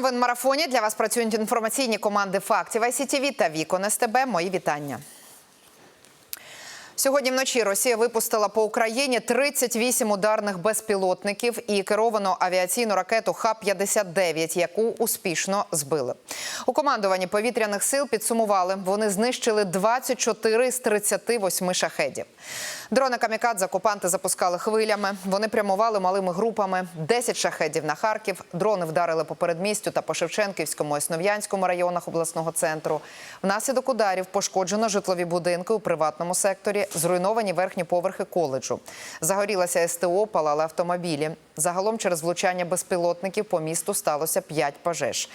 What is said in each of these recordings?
В марафоні для вас працюють інформаційні команди фактів ICTV та Вікон СТБ. Мої вітання. Сьогодні вночі Росія випустила по Україні 38 ударних безпілотників і керовану авіаційну ракету Х-59, яку успішно збили. У командуванні повітряних сил підсумували, вони знищили 24 з 38 шахедів. Дрони камікадзе окупанти запускали хвилями. Вони прямували малими групами. 10 шахедів на Харків. Дрони вдарили по передмістю та по Шевченківському і Основ'янському районах обласного центру. Внаслідок ударів пошкоджено житлові будинки у приватному секторі, зруйновані верхні поверхи коледжу. Загорілася СТО, палали автомобілі. Загалом через влучання безпілотників по місту сталося 5 пожеж.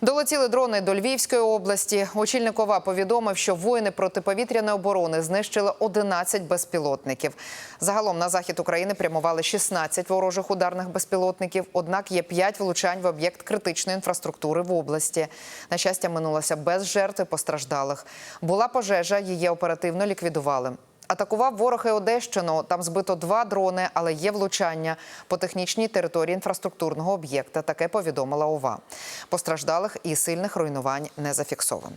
Долетіли дрони до Львівської області. Очільник ОВА повідомив, що воїни протиповітряної оборони знищили 11 безпілотників. Загалом на захід України прямували 16 ворожих ударних безпілотників. Однак є 5 влучань в об'єкт критичної інфраструктури в області. На щастя, минулося без жертв і постраждалих. Була пожежа, її оперативно ліквідували. Атакував ворог і Одещину. Там збито два дрони, але є влучання по технічній території інфраструктурного об'єкта. Таке повідомила ОВА. Постраждалих і сильних руйнувань не зафіксовано.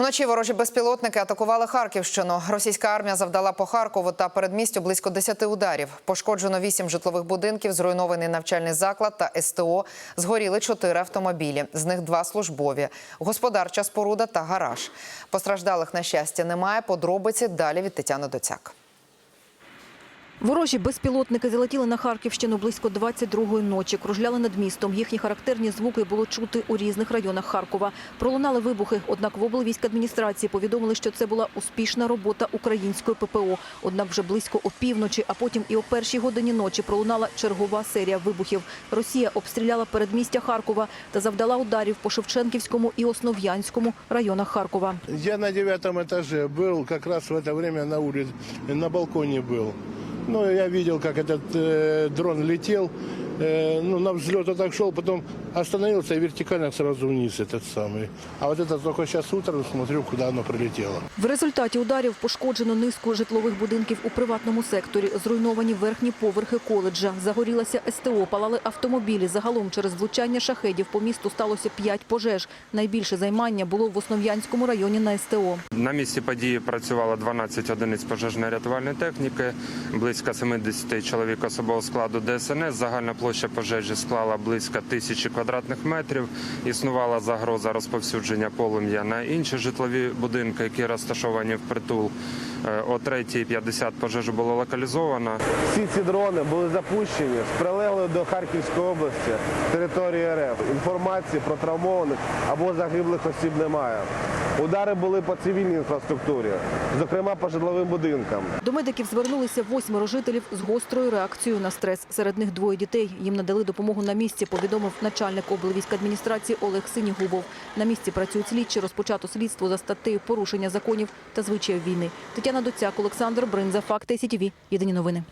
Вночі ворожі безпілотники атакували Харківщину. Російська армія завдала по Харкову та передмістю близько 10 ударів. Пошкоджено 8 житлових будинків, зруйнований навчальний заклад та СТО. Згоріли 4 автомобілі, з них два службові, господарча споруда та гараж. Постраждалих, на щастя, немає. Подробиці далі від Тетяни Доцяк. Ворожі безпілотники залетіли на Харківщину близько 22-ї ночі. Кружляли над містом. Їхні характерні звуки було чути у різних районах Харкова. Пролунали вибухи. Однак в облвійськадміністрації повідомили, що це була успішна робота української ППО. Однак вже близько опівночі, а потім і о першій годині ночі пролунала чергова серія вибухів. Росія обстріляла передмістя Харкова та завдала ударів по Шевченківському і Основ'янському районах Харкова. Я на девятом этаже был, как раз в это время на улице, на балконе был. Ну, я видел, как этот э, дрон летел, э, ну, на взлет отошел, потом остановился и вертикально сразу вниз этот самый. А вот это только сейчас утром смотрю, куда оно прилетело. В результаті ударів пошкоджено низку житлових будинків у приватному секторі, зруйновані верхні поверхи коледжа, загорілася СТО, палали автомобілі. Загалом через влучання шахедів по місту сталося п'ять пожеж. Найбільше займання було в Основ'янському районі на СТО. На місці події працювало 12 одиниць пожежно-рятувальної техніки, близько 70 чоловік особового складу ДСНС. Загальна площа пожежі склала близько тисячі квадратних метрів. Існувала загроза розповсюдження полум'я на інші житлові будинки, які розташовані в притул. О 3.50 пожежу було локалізовано. Всі ці дрони були запущені з прилеглої до Харківської області території РФ. Інформації про травмованих або загиблих осіб немає. Удари були по цивільній інфраструктурі, зокрема по житловим будинкам. До медиків звернулися восьмеро жителів з гострою реакцією на стрес. Серед них двоє дітей. Їм надали допомогу на місці, повідомив начальник облвійськадміністрації Олег Синігубов. На місці працюють слідчі, розпочато слідство за статтею порушення законів та звичаїв війни. Тетяна Доцяк, Олександр Бринза, Факти СІТІВІ. Єдині новини.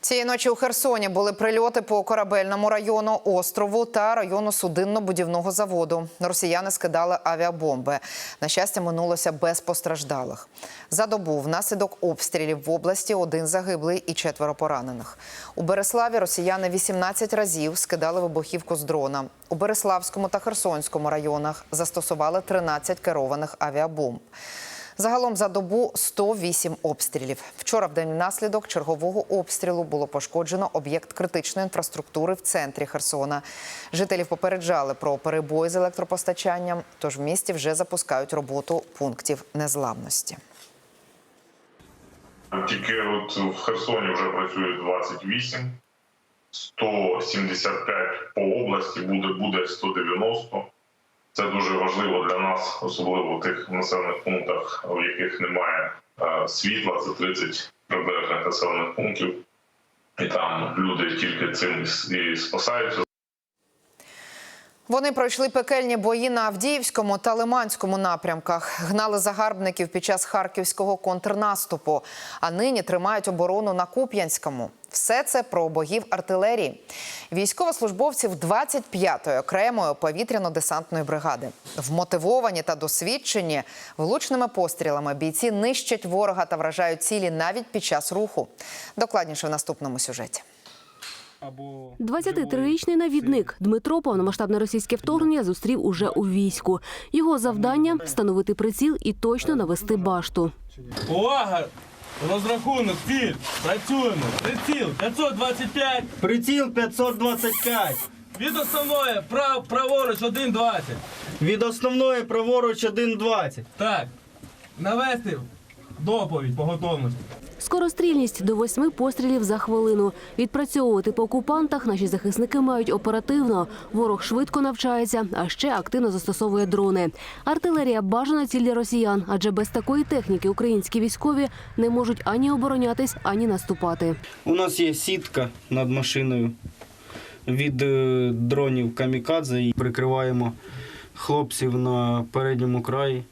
Цієї ночі у Херсоні були прильоти по корабельному району острову та району судинно-будівного заводу. Росіяни скидали авіабомби. На щастя, минулося без постраждалих. За добу внаслідок обстрілів в області один загиблий і четверо поранених. У Береславі росіяни 18 разів скидали вибухівку з дрона. У Береславському та Херсонському районах застосували 13 керованих авіабомб. Загалом за добу 108 обстрілів. Вчора в день внаслідок чергового обстрілу було пошкоджено об'єкт критичної інфраструктури в центрі Херсона. Жителів попереджали про перебої з електропостачанням, тож в місті вже запускають роботу пунктів незламності. Тільки от в Херсоні вже працює 28, 175 по області, буде, буде 190. Це дуже важливо для нас, особливо в тих населених пунктах, в яких немає е, світла. Це 30 прибережних населених пунктів, і там люди тільки цим і спасаються. Вони пройшли пекельні бої на Авдіївському та Лиманському напрямках, гнали загарбників під час харківського контрнаступу, а нині тримають оборону на Куп'янському. Все це про богів артилерії. Військовослужбовців 25-ї окремої повітряно-десантної бригади. Вмотивовані та досвідчені влучними пострілами бійці нищать ворога та вражають цілі навіть під час руху. Докладніше в наступному сюжеті. 23-річний навідник Дмитро повномасштабне російське вторгнення зустрів уже у війську. Його завдання встановити приціл і точно навести башту. Увага! Розрахунок, ціль! Працюємо! Приціл 525! Приціл 525. Від основної прав, праворуч 1,20. Від основної праворуч 1,20. Так. Навести доповідь по готовності. Скорострільність до восьми пострілів за хвилину. Відпрацьовувати по окупантах наші захисники мають оперативно. Ворог швидко навчається, а ще активно застосовує дрони. Артилерія бажана ціль для росіян, адже без такої техніки українські військові не можуть ані оборонятись, ані наступати. У нас є сітка над машиною від е, дронів камікадзе прикриваємо хлопців на передньому краї,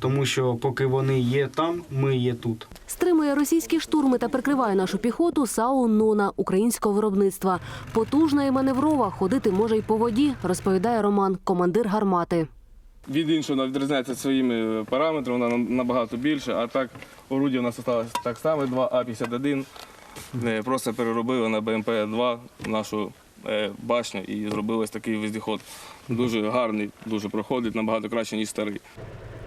тому що поки вони є там, ми є тут. Стримує російські штурми та прикриває нашу піхоту САУ «Нона» українського виробництва. Потужна і маневрова, ходити може й по воді, розповідає Роман, командир гармати. Від іншого вона відрізняється своїми параметрами, вона набагато більше, а так орудія у нас залишилось так само, 2А51. Е, Просто переробили на БМП-2 нашу е, башню і зробили ось такий вездеход. Дуже гарний, дуже проходить, набагато краще, ніж старий.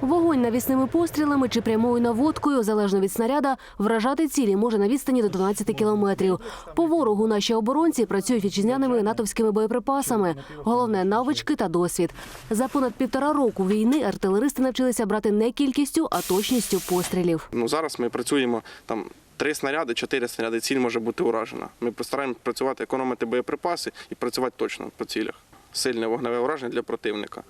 Вогонь навісними пострілами чи прямою наводкою, залежно від снаряда, вражати цілі може на відстані до 12 кілометрів. По ворогу наші оборонці працюють вітчизняними натовськими боєприпасами. Головне навички та досвід. За понад півтора року війни артилеристи навчилися брати не кількістю, а точністю пострілів. Ну зараз ми працюємо там. Три снаряди, чотири снаряди, ціль може бути уражена. Ми постараємося працювати, економити боєприпаси і працювати точно по цілях. Сильне вогневе ураження для противника.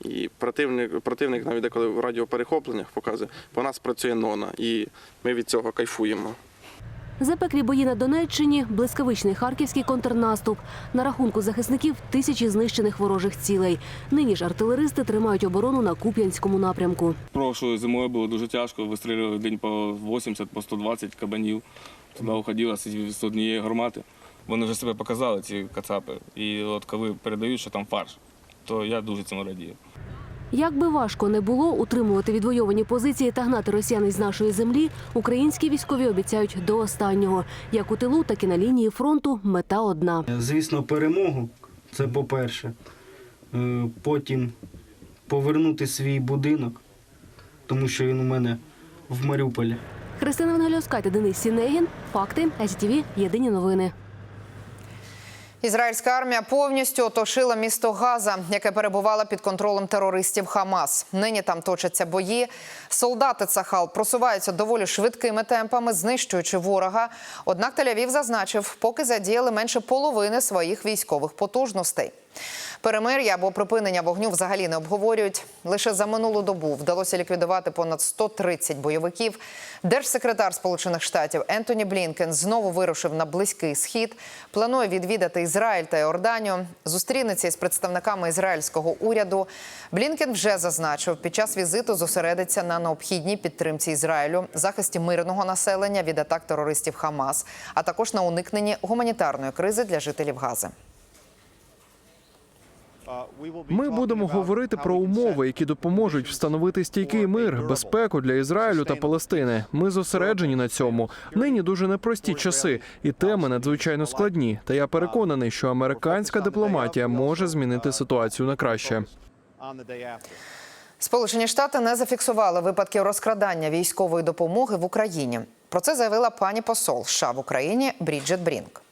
І противник, противник навіть деколи в радіоперехопленнях показує, по нас працює нона, і ми від цього кайфуємо. Запеклі бої на Донеччині, блискавичний харківський контрнаступ. На рахунку захисників тисячі знищених ворожих цілей. Нині ж артилеристи тримають оборону на Куп'янському напрямку. Прошлою зимою було дуже тяжко, вистрілювали день по 80, по 120 кабанів. Туди уходило з з однієї гармати. Вони вже себе показали, ці кацапи. І от коли передають, що там фарш, то я дуже цьому радію. Як би важко не було утримувати відвойовані позиції та гнати росіян із нашої землі, українські військові обіцяють до останнього. Як у тилу, так і на лінії фронту мета одна. Звісно, перемогу це по-перше. Е, Потім повернути свій будинок, тому що він у мене в Маріуполі. Христина Вангельовська та Денис Сінегін. Факти СТВ. Єдині новини. Ізраїльська армія повністю оточила місто Газа, яке перебувало під контролем терористів Хамас. Нині там точаться бої. Солдати Цахал просуваються доволі швидкими темпами, знищуючи ворога. Однак Тель-Авів зазначив, поки задіяли менше половини своїх військових потужностей. Перемир'я або припинення вогню взагалі не обговорюють. Лише за минулу добу вдалося ліквідувати понад 130 бойовиків. Держсекретар Сполучених Штатів Ентоні Блінкен знову вирушив на близький схід. Планує відвідати Ізраїль та Йорданію. Зустрінеться із представниками ізраїльського уряду. Блінкен вже зазначив, під час візиту зосередиться на необхідній підтримці Ізраїлю, захисті мирного населення від атак терористів Хамас, а також на уникненні гуманітарної кризи для жителів Гази. Ми будемо говорити про умови, які допоможуть встановити стійкий мир, безпеку для Ізраїлю та Палестини. Ми зосереджені на цьому. Нині дуже непрості часи, і теми надзвичайно складні. Та я переконаний, що американська дипломатія може змінити ситуацію на краще. Сполучені Штати не зафіксували випадків розкрадання військової допомоги в Україні. Про це заявила пані посол США в Україні Бріджет Брінк.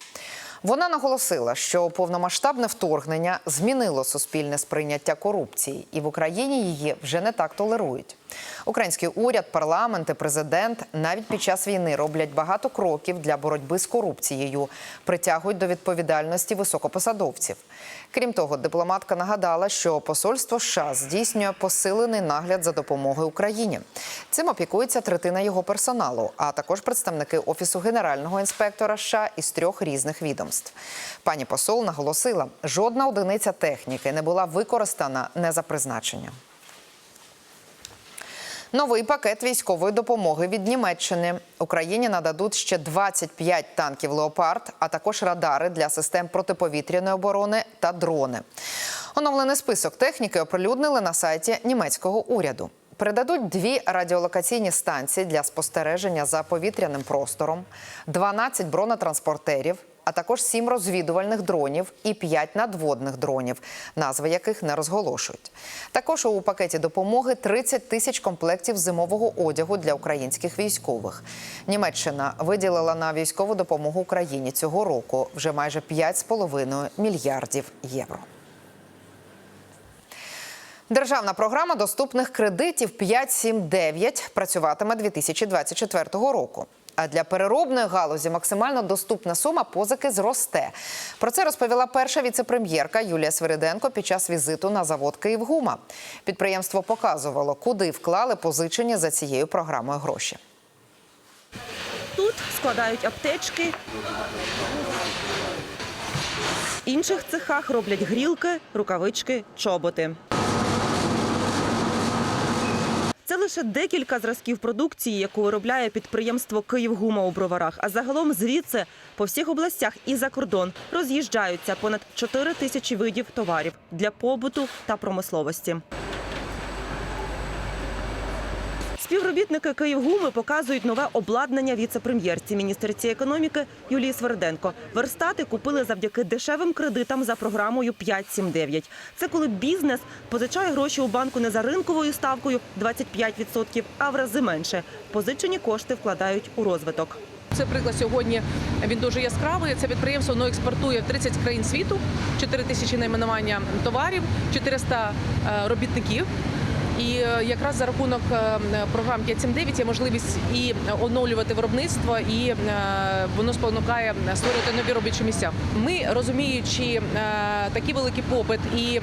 Вона наголосила, що повномасштабне вторгнення змінило суспільне сприйняття корупції, і в Україні її вже не так толерують. Український уряд, парламент і президент навіть під час війни роблять багато кроків для боротьби з корупцією, притягують до відповідальності високопосадовців. Крім того, дипломатка нагадала, що посольство США здійснює посилений нагляд за допомогою Україні. Цим опікується третина його персоналу, а також представники офісу генерального інспектора США із трьох різних відомств. Пані посол наголосила, жодна одиниця техніки не була використана не за призначенням. Новий пакет військової допомоги від Німеччини Україні нададуть ще 25 танків Леопард, а також радари для систем протиповітряної оборони та дрони. Оновлений список техніки оприлюднили на сайті німецького уряду. Передадуть дві радіолокаційні станції для спостереження за повітряним простором, 12 бронетранспортерів, а також сім розвідувальних дронів і п'ять надводних дронів, назви яких не розголошують. Також у пакеті допомоги 30 тисяч комплектів зимового одягу для українських військових. Німеччина виділила на військову допомогу Україні цього року вже майже 5,5 мільярдів євро. Державна програма доступних кредитів 5.7.9 працюватиме 2024 року. А для переробної галузі максимально доступна сума позики зросте. Про це розповіла перша віцепрем'єрка Юлія Свириденко під час візиту на завод Київгума. Підприємство показувало, куди вклали позичені за цією програмою гроші. Тут складають аптечки. В інших цехах роблять грілки, рукавички, чоботи. Це лише декілька зразків продукції, яку виробляє підприємство Київгума у броварах. А загалом звідси по всіх областях і за кордон роз'їжджаються понад 4 тисячі видів товарів для побуту та промисловості. Співробітники Київгуми показують нове обладнання віце-прем'єрці міністерці економіки Юлії Сверденко. Верстати купили завдяки дешевим кредитам за програмою 5.7.9. Це коли бізнес позичає гроші у банку не за ринковою ставкою 25%, а в рази менше. Позичені кошти вкладають у розвиток. Це приклад сьогодні. Він дуже яскравий. Це підприємство воно експортує в 30 країн світу, 4 тисячі найменування товарів, 400 е, робітників. І е, якраз за рахунок е, програм 5.7.9 є можливість і оновлювати виробництво, і е, воно спонукає створювати нові робочі місця. Ми розуміючи такий великий попит і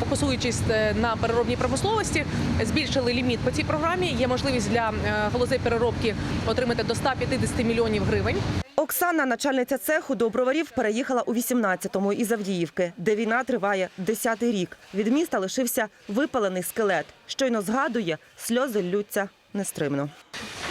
фокусуючись на переробній промисловості, збільшили ліміт по цій програмі. Є можливість для галузей переробки отримати до 150 мільйонів гривень. Оксана, начальниця цеху до броварів, переїхала у 18-му із Авдіївки, де війна триває 10-й рік. Від міста лишився випалений скелет. Щойно згадує, сльози ллються нестримно.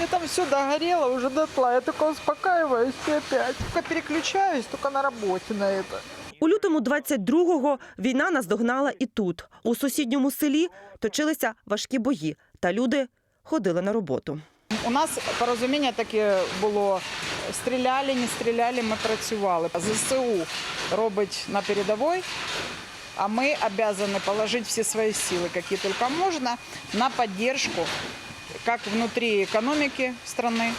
Я там все догорело уже дотла. Я только успокаиваюсь и опять. Только переключаюсь, только на работе на это. У лютому 22-го війна наздогнала і тут. У сусідньому селі точилися важкі бої, та люди ходили на роботу. У нас порозуміння таке було. Стріляли, не стріляли, ми працювали. ЗСУ робить на передовій, а ми обязаны положить всі свої сили, які тільки можна, на підтримку як внутрі економіки страны,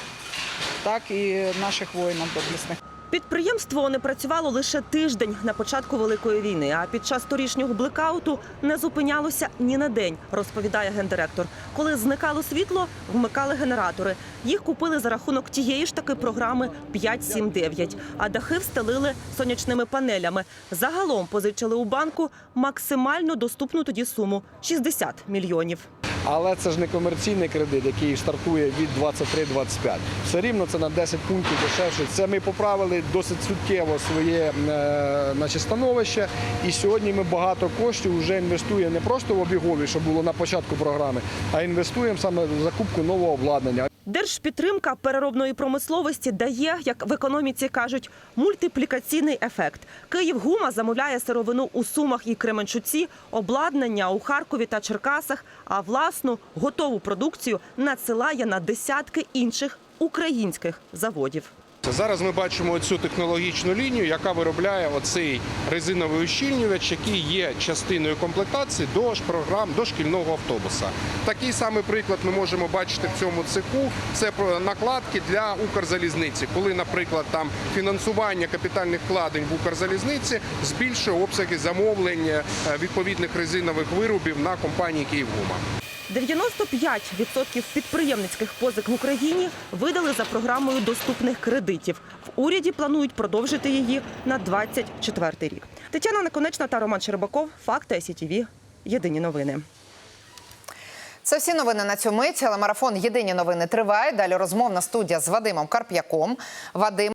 так і наших воїнів доблесних. Підприємство не працювало лише тиждень на початку великої війни. А під час торішнього блекауту не зупинялося ні на день, розповідає гендиректор. Коли зникало світло, вмикали генератори. Їх купили за рахунок тієї ж таки програми 5.7.9, а дахи встелили сонячними панелями. Загалом позичили у банку максимально доступну тоді суму 60 мільйонів. Але це ж не комерційний кредит, який стартує від 23-25. Все рівно це на 10 пунктів дешевше. Це ми поправили досить суттєво своє е, значить, становище. І сьогодні ми багато коштів вже інвестуємо не просто в обігові, що було на початку програми, а інвестуємо саме в закупку нового обладнання. Держпідтримка переробної промисловості дає, як в економіці кажуть, мультиплікаційний ефект. Київгума замовляє сировину у Сумах і Кременчуці, обладнання у Харкові та Черкасах, а власну готову продукцію надсилає на десятки інших українських заводів. Зараз ми бачимо цю технологічну лінію, яка виробляє оцей резиновий ущільнювач, який є частиною комплектації до програм до шкільного автобуса. Такий самий приклад ми можемо бачити в цьому цеху. Це накладки для Укрзалізниці, коли, наприклад, там фінансування капітальних вкладень в Укрзалізниці збільшує обсяги замовлень е, відповідних резинових виробів на компанії Київгума. 95% підприємницьких позик в Україні видали за програмою доступних кредитів. В уряді планують продовжити її на 24 рік. Тетяна Наконечна та Роман Щербаков. Факти СІТВ. Єдині новини. Це всі новини на цю мить. Єдині новини триває. Далі розмовна студія з Вадимом Карп'яком. Вадим.